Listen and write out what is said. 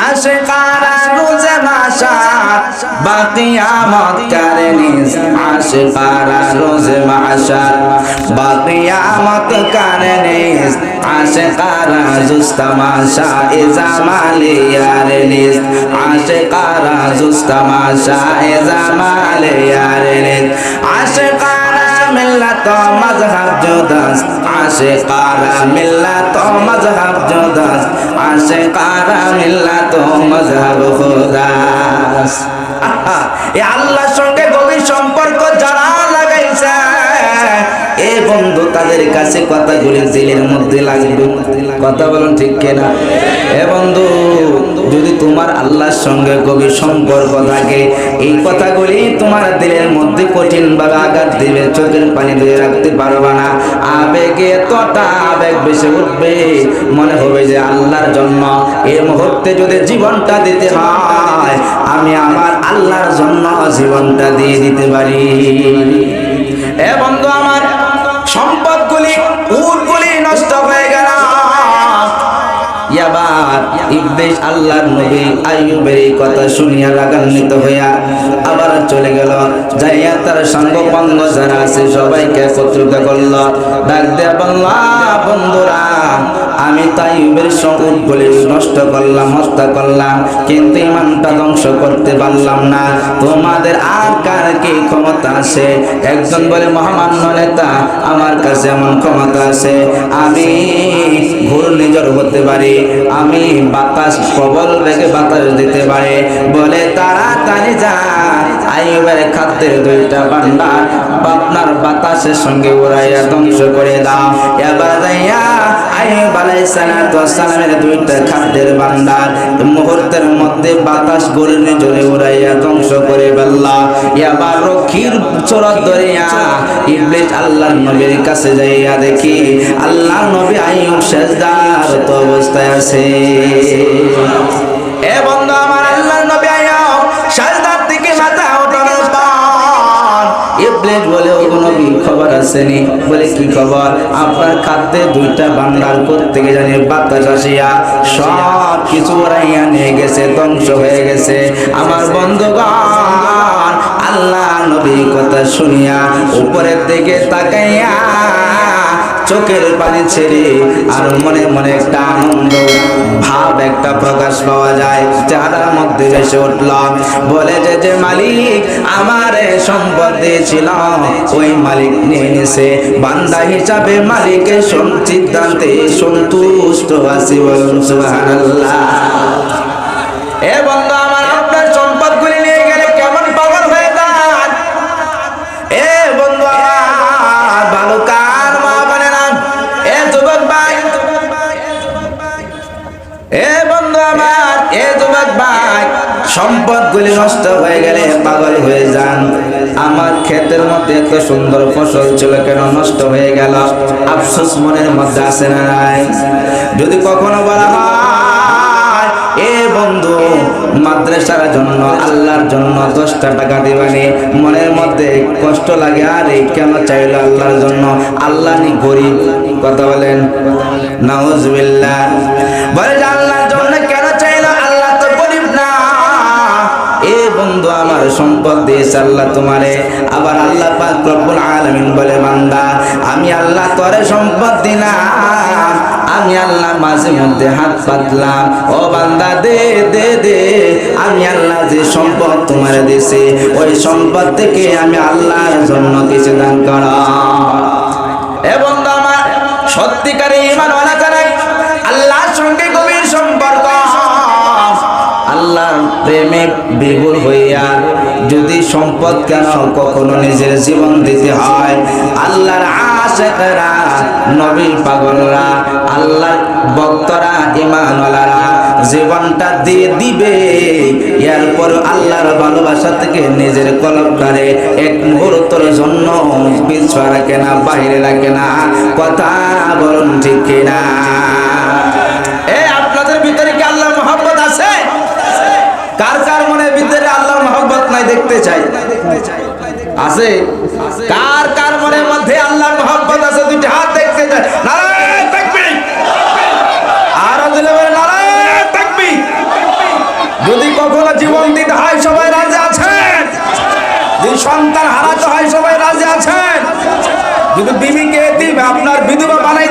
আশিকারা রোজে মাশার বাকিয়ামত করে নিজ আশিকারা রোজে মাশার বাকিয়ামত করে নিজ আশিকারা জুস্তামাশা ইজামালিয়ার নিজ আশিকারা জুস্তামাশা ইজামালিয়ার নিজ আশিকারা মিল্লাত মজহব জুদাস আশিকারা মিল্লাত মজহব জুদাস আশিকারা মিল্লা খুদাস আহা, এ আল্লাহর সঙ্গে গভীর সম্পর্ক যারা লাগাইছে বন্ধু, তাদের কাছে কথাগুলি দিলের মধ্যে লাগবে। কথা বলুন ঠিক কিনা? এ বন্ধু, যদি তোমার আল্লাহর সঙ্গে গভীর সম্পর্ক থাকে, এই কথাগুলি তোমার দিলের মধ্যে কঠিন ভাবে আঘাত দিবে, চোখের পানি ধরে রাখতে পারবা না। আবেগে এতটা আবেগ বেশি উঠবে। মনে হবে যে আল্লাহর জন্য এই মুহূর্তে যদি জীবনটা দিতে হয়, আমি আমার আল্লাহর জন্য জীবনটা দিয়ে দিতে পারি। এ বন্ধু, আমার ইবলিস আল্লাহর নবী আইয়ুবের এই কথা শুনিয়া রাগান্বিত হইয়া আবার চলে গেল। যাইয়া তার সঙ্গ পঙ্গ যারা আছে সবাইকে একত্রিত করল। ডাক দেয়া বলল বন্ধুরা, আমি তাইবের সঙ্গ বলে নষ্ট করলাম, হত্যা করলাম, কিন্তু ইমানটা ধ্বংস করতে পারলাম না। তোমাদের আর কার কি ক্ষমতা আছে? একজন বলে, মহামান্য নেতা, আমার কাছে এমন ক্ষমতা আছে। আমি ঘূর্ণিঝড় হতে পারি, আমি বাতাস প্রবল বেগে বাতাস দিতে পারে। বলে, তাড়াতাড়ি যা। আইবের খাদ্যের দুইটা ভান্ডার আপনার বাতাসের সঙ্গে উড়াইয়া ধ্বংস করে দাও। এবার যাইয়া আইব মুহূর্তের মধ্যে বাতাস গড়ে জোরে উড়াইয়া ধ্বংস করে ফেললা। এবার রক্ষীর চোরত ধরিয়া ইবলিস আল্লাহর নবীর কাছে যাইয়া দেখি আল্লাহ নবী আইয়ুব সেজদার তো অবস্থায় আছে। আসেনি বলে, কি খবর? আপনার খাদ্যে দুইটা করতে গিয়ে জানি? বাতাস আসিয়া সব কিছু ওরাইয়া নিয়ে গেছে, ধ্বংস হয়ে গেছে। আমার বন্ধুগণ, আল্লাহ নবী কথা শুনিয়া উপরের দিকে তাকাইয়া চোখের পানি ছেড়ে আর মনে মনে একটা আনন্দ, ভাব একটা প্রকাশ পাওয়া যায়। চেহারার মধ্যে ভেসে উঠল বলে যে যে মালিক আমার সম্পদে দিয়েছিল ওই মালিক নিয়ে বান্দা হিসাবে মালিকের সিদ্ধান্তে সন্তুষ্ট আছি বলুন, সুবহানাল্লাহ। এ বন্ধু নষ্ট হয়ে গেলে পাগল হয়ে যান। আমার ক্ষেতের মধ্যে এত সুন্দর ফসল ছিল কেন নষ্ট হয়ে গেল? আফসোস মনের মধ্যে আসে নাই? যদি কখনো বলা হয়, এ বন্ধু, মাদ্রাসার জন্য, আল্লাহর জন্য দশটা টাকা দিবানি। মনের মধ্যে কষ্ট লাগে, আরে কেন চাইলো আল্লাহর জন্য? আল্লাহ নি গরিব, কথা বলেন। নাউজুবিল্লাহ। বলে সম্পদ আল্লাহ তোমারে। আবার আল্লাহ রব্বুল আলামিন বলে, বান্দা, আমি আল্লাহ তোরে সম্পদ দিলাম, আমি আল্লাহ মাঝে মধ্যে হাত পাতলাম ও বান্দা, দে দে দে, আমি আল্লাহ যে সম্পদ তোমার দিছে, ওই সম্পদ থেকে আমি আল্লাহর জন্য কিছু দান কর। এ আমার, সত্যিকারে ইমান যারা আল্লাহর সঙ্গে গভীর সম্পর্ক, আল্লাহর প্রেমে বিভোর হইয়া যদি সম্পদ কেন কখনো নিজের জীবন দিতে হয়? আল্লাহর আশেকরা নবী পাগলরা, আল্লাহর ভক্তরা ইমানওয়ালারা জীবনটা দিয়ে দিবে। এরপর আল্লাহর ভালোবাসা থেকে নিজের কলবটারে এক মুহূর্তের জন্য পিছু রাখে না বাইরে রাখে না। কথা বলুন ঠিক কিনা? চাই। আছে? কার কার মনের মধ্যে আল্লাহর আছে? হাত দেখতে চাই। যদি কখনো জীবন দিতে হয়, সবাই রাজি আছেন? যদি সন্তান হারাতে হয়, সবাই রাজি আছেন? যদি বিবিকে আপনার বিধবা বানাই